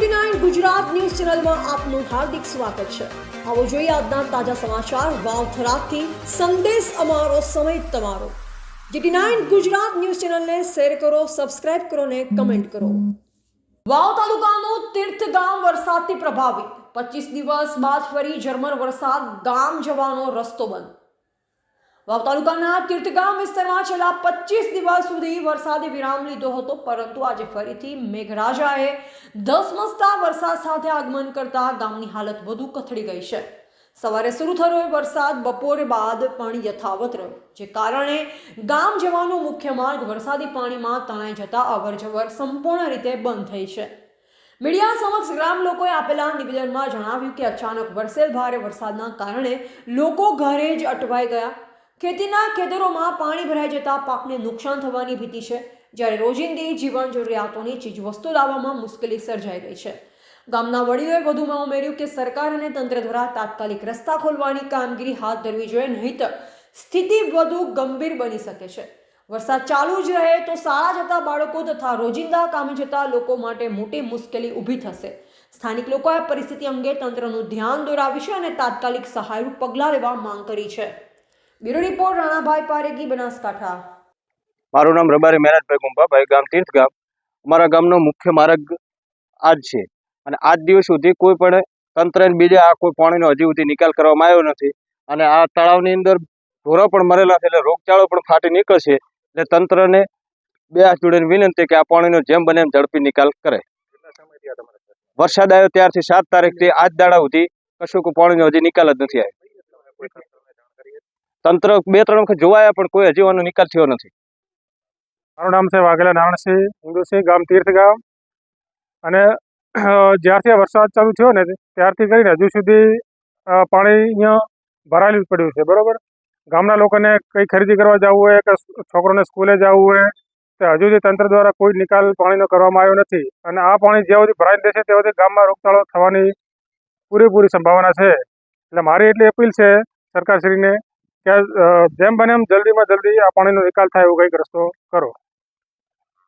Nine Gujarat news ચેનલમાં આપનું હાર્દિક સ્વાગત છે. આવો જોઈએ આજના તાજા સમાચાર વાવથરાથી સંદેશ અમારો, સમય તમારો. જીટી નાઇન ગુજરાત ન્યૂઝ ચેનલને શેર કરો, સબસ્ક્રાઇબ કરો ને કમેન્ટ કરો. વાવ તાલુકાનું તીર્થ ગામ વરસાદથી પ્રભાવિત. પચીસ દિવસ બાદ ફરી ઝરમર વરસાદ, ગામ જવાનો રસ્તો બંધ. વાવ તાલુકાના તીર્થગામ વિસ્તારમાં છેલ્લા પચીસ દિવસ સુધી વરસાદે વિરામ લીધો હતો, પરંતુ આજે ફરીથી મેઘરાજાએ ધસમસતા વરસાદ સાથે આગમન કરતા ગામની હાલત વધુ કથળી ગઈ છે. સવારે શરૂ થયો વરસાદ, બપોરે બાદ પણ યથાવત રહ્યો, જે કારણે ગામ જવાનો મુખ્ય માર્ગ વરસાદી પાણીમાં તણાઈ જતા અવરજવર સંપૂર્ણ રીતે બંધ થઈ છે. મીડિયા સમક્ષ ગ્રામ લોકોએ આપેલા નિવેદનમાં જણાવ્યું કે અચાનક વરસેલ ભારે વરસાદના કારણે લોકો ઘરે જ અટવાઈ ગયા. ખેતીના ખેતરોમાં પાણી ભરાઈ જતા પાકને નુકસાન થવાની ભીતિ છે. જ્યારે રોજિંદી જીવન જરૂરિયાતોની ચીજવસ્તુ લાવવામાં મુશ્કેલી સર્જાઈ ગઈ છે. ગામના વડીલોએ વધુમાં ઉમેર્યું કે સરકાર અને તંત્ર દ્વારા તાત્કાલિક રસ્તા ખોલવાની કામગીરી હાથ ધરવી જોઈએ, નહીંતર સ્થિતિ વધુ ગંભીર બની શકે છે. વરસાદ ચાલુ જ રહે તો શાળા જતા બાળકો તથા રોજિંદા કામે જતા લોકો માટે મોટી મુશ્કેલી ઊભી થશે. સ્થાનિક લોકોએ પરિસ્થિતિ અંગે તંત્રનું ધ્યાન દોરાવ્યું છે અને તાત્કાલિક સહાયરૂપ પગલાં લેવા માંગ કરી છે. રિપોર્ટ રાણાભાઈ પારેગી, બનાસકાંઠા. મારું નામ રબારી મહેરાજભાઈ ગુંભાભાઈ ગામ તીર્થ ગામ અમારા ગામનો મુખ્ય માર્ગ આ જ છે. અને આજ દિવસ સુધી કોઈ પણ તંત્ર બીજે આ કોઈ પાણીનો હજી સુધી નિકાલ કરવામાં આવ્યો નથી. અને આ તળાવની અંદર ઢોરો પણ મરેલા છે એટલે રોગચાળો પણ ફાટી નીકળશે. એટલે તંત્રને બે હાથ જોડીને વિનંતી કે આ પાણીનો જેમ બને એમ ઝડપી નિકાલ કરે. વરસાદ આવ્યો ત્યારથી સાત તારીખથી આજ દાડા સુધી કશું પાણીનો હજી નિકાલ જ નથી આવ્યો. તંત્ર બે, ત્રણ વખત જોવાયા, પણ કોઈ હજી આનો નિકાલ થયો નથી. મારું નામ છે વાઘેલા નારણસિંહ હિન્દુસિંહ ગામ તીર્થ ગામ અને જ્યારથી વરસાદ ચાલુ થયો ને, ત્યારથી કરીને હજુ સુધી પાણી અહીંયા ભરાયેલું જ પડ્યું છે, બરોબર? ગામના લોકોને કંઈ ખરીદી કરવા જવું હોય કે છોકરોને સ્કૂલે જવું હોય, તો હજુ સુધી તંત્ર દ્વારા કોઈ નિકાલ પાણીનો કરવામાં આવ્યો નથી. અને આ પાણી જ્યાં સુધી ભરાઈ દેશે ત્યાં સુધી ગામમાં રોગચાળો થવાની પૂરેપૂરી સંભાવના છે. એટલે મારી એટલી અપીલ છે સરકારશ્રીને કે જેમ બને એમ જલ્દીમાં જલ્દી આ પાણીનો નિકાલ થાય એવો કંઈક રસ્તો કરો.